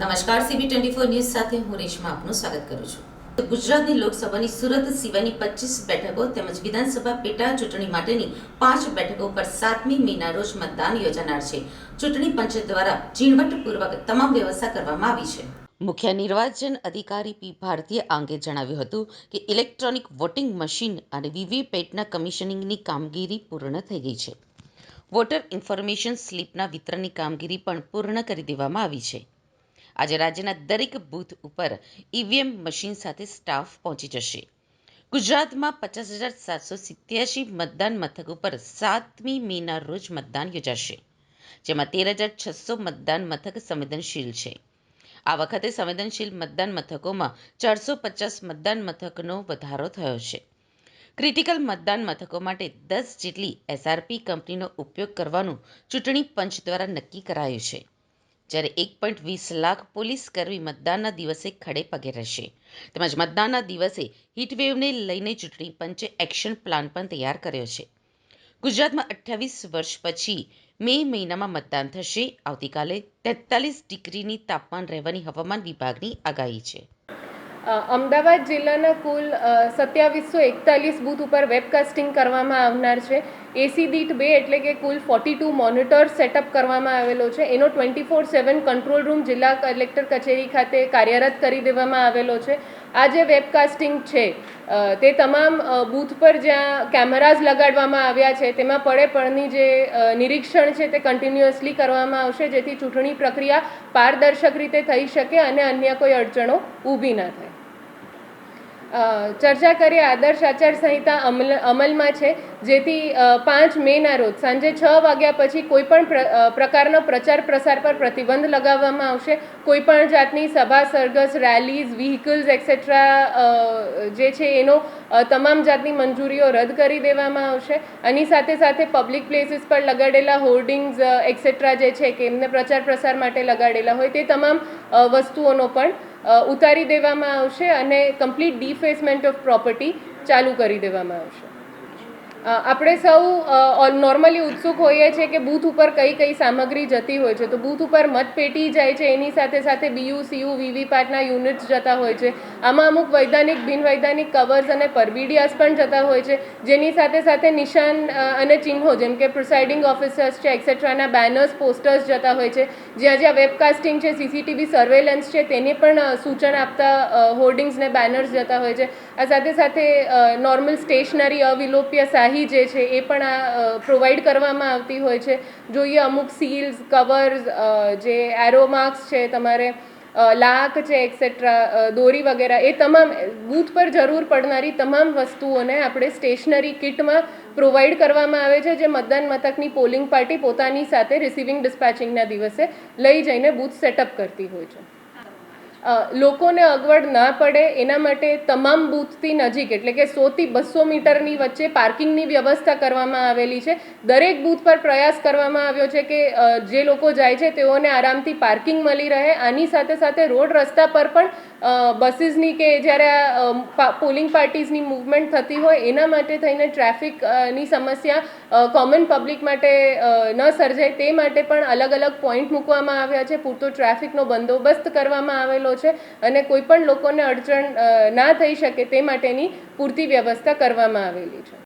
નમસ્કાર CB twenty four news સાથે હું રેશમા આપનું સ્વાગત કરું છું. ગુજરાતની લોકસભાની સુરત સિવાયની પચીસ બેઠકો તેમજ વિધાનસભા પેટા ચૂંટણી માટેની પાંચ બેઠકો પર સાતમી મેના રોજ મતદાન યોજાનાર છે. ચૂંટણી પંચ દ્વારા ઝીણવટપૂર્વક તમામ વ્યવસ્થા કરવામાં આવી છે. મુખ્ય નિર્વાચન અધિકારી પી ભારતીએ આંગે જણાવ્યું હતું કે ઇલેક્ટ્રોનિક વોટિંગ મશીન અને વીવીપેટના કમિશનિંગની કામગીરી પૂર્ણ થઈ ગઈ છે. વોટર ઇન્ફોર્મેશન સ્લીપના વિતરણની કામગીરી પણ પૂર્ણ કરી દેવામાં આવી છે. આજે રાજ્યના દરેક બૂથ ઉપર ઈવીએમ મશીન સાથે સ્ટાફ પહોંચી જશે. ગુજરાતમાં પચાસ હજાર સાતસો સિત્યાસી મતદાન મથક ઉપર સાતમી મેના રોજ મતદાન યોજાશે, જેમાં તેર હજાર છસો મતદાન મથક સંવેદનશીલ છે. આ વખતે સંવેદનશીલ મતદાન મથકોમાં ચારસો પચાસ મતદાન મથકનો વધારો થયો છે. ક્રિટિકલ મતદાન મથકો માટે દસ જેટલી એસઆરપી કંપનીનો ઉપયોગ કરવાનું ચૂંટણી પંચ દ્વારા નક્કી કરાયું છે. જ્યારે એક પોઈન્ટ વીસ લાખ પોલીસ કર્મી મતદાનના દિવસે ખડે પગે રહેશે. તેમજ મતદાનના દિવસે હીટવેવને લઈને ચૂંટણી પંચે એક્શન પ્લાન પણ તૈયાર કર્યો છે. ગુજરાતમાં અઠ્યાવીસ વર્ષ પછી મે મહિનામાં મતદાન થશે. આવતીકાલે તેતાલીસ ડિગ્રીની તાપમાન રહેવાની હવામાન વિભાગની આગાહી છે. અમદાવાદ જિલ્લાના કુલ સત્યાવીસો એકતાલીસ બૂથ ઉપર વેબકાસ્ટિંગ કરવામાં આવનાર છે. એસી દીઠ બે એટલે કે કુલ ફોર્ટી ટુ મોનિટર સેટઅપ કરવામાં આવેલો છે. એનો twenty four seven control room જિલ્લા કલેક્ટર કચેરી ખાતે કાર્યરત કરી દેવામાં આવેલો છે. આ જે વેબકાસ્ટિંગ છે તે તમામ બૂથ પર જ્યાં કેમેરાઝ લગાડવામાં આવ્યા છે, તેમાં પડે પડની જે નિરીક્ષણ છે તે કન્ટિન્યુઅસલી કરવામાં આવશે, જેથી ચૂંટણી પ્રક્રિયા પારદર્શક રીતે થઈ શકે અને અન્ય કોઈ અડચણો ઊભી ન થાય. ચર્ચા કરીએ આદર્શ આચારસંહિતા અમલ અમલમાં છે. જેથી પાંચ મેના રોજ સાંજે છ વાગ્યા પછી કોઈ પણ પ્ર- અ, પ્રકારનો પ્રચાર પ્રસાર પર પ્રતિબંધ લગાવવામાં આવશે. કોઈ પણ જાતની સભા સરઘસ રેલીઝ વ્હીકલ્સ એક્સેટ્રા જે છે એનો તમામ જાતની મંજૂરીઓ રદ કરી દેવામાં આવશે. આની સાથે સાથે પબ્લિક પ્લેસીસ પર લગાડેલા હોર્ડિંગ્સ એક્સેટ્રા જે છે કે એમને પ્રચાર પ્રસાર માટે લગાડેલા હોય તે તમામ વસ્તુઓનો પણ ઉતારી દેવામાં આવશે અને કમ્પ્લીટ ડિફેસમેન્ટ ઓફ પ્રોપર્ટી ચાલુ કરી દેવામાં આવશે. આપણે સૌ નોર્મલી ઉત્સુક હોઈએ છીએ કે બૂથ ઉપર કઈ કઈ સામગ્રી જતી હોય છે. તો બૂથ ઉપર મતપેટી જાય છે, એની સાથે સાથે બીયુ સીયુ વીવીપેટના યુનિટ્સ જતા હોય છે. આમાં અમુક વૈધાનિક, બિનવૈધાનિક કવર્સ અને પરબીડિયાસ પણ જતા હોય છે, જેની સાથે સાથે નિશાન અને ચિહ્નો જેમ કે પ્રિસાઇડિંગ ઓફિસર્સ છે એક્સેટ્રાના બેનર્સ પોસ્ટર્સ જતા હોય છે. જ્યાં જ્યાં વેબકાસ્ટિંગ છે સીસીટીવી સર્વેલન્સ છે, તેને પણ સૂચન આપતા હોર્ડિંગ્સ ને બેનર્સ જતા હોય છે. આ સાથે સાથે નોર્મલ સ્ટેશનરી અવિલોપ્ય શાહી જે છે એ પણ આ પ્રોવાઈડ કરવામાં આવતી હોય છે. જોઈએ અમુક સીલ્સ કવર્સ જે એરો માર્ક્સ છે તમારે લાક છે એક્સેટ્રા દોરી વગેરે, એ તમામ, બૂથ પર જરૂર પડનારી તમામ વસ્તુઓને આપણે સ્ટેશનરી કિટમાં પ્રોવાઈડ કરવામાં આવે છે, જે મતદાન મથકની પોલિંગ પાર્ટી પોતાની સાથે રિસીવિંગ ડિસ્પેચિંગના દિવસે લઈ જઈને બૂથ સેટઅપ કરતી હોય છે. લોકોને અગવડ ના પડે એના માટે તમામ બૂથથી નજીક, એટલે કે સોથી બસો મીટરની વચ્ચે પાર્કિંગની વ્યવસ્થા કરવામાં આવેલી છે. દરેક બૂથ પર પ્રયાસ કરવામાં આવ્યો છે કે જે લોકો જાય છે તેઓને આરામથી પાર્કિંગ મળી રહે. આની સાથે સાથે રોડ રસ્તા પર પણ બસીસની કે જ્યારે પોલિંગ પાર્ટીઝની મૂવમેન્ટ થતી હોય, એના માટે થઈને ટ્રાફિકની સમસ્યા કોમન પબ્લિક માટે ન સર્જાય, તે માટે પણ અલગ અલગ પોઈન્ટ મૂકવામાં આવ્યા છે. પૂરતો ટ્રાફિકનો બંદોબસ્ત કરવામાં આવેલો છે અને કોઈ પણ લોકોને અડચણ ના થઈ શકે તે માટેની પૂરતી વ્યવસ્થા કરવામાં આવેલી છે.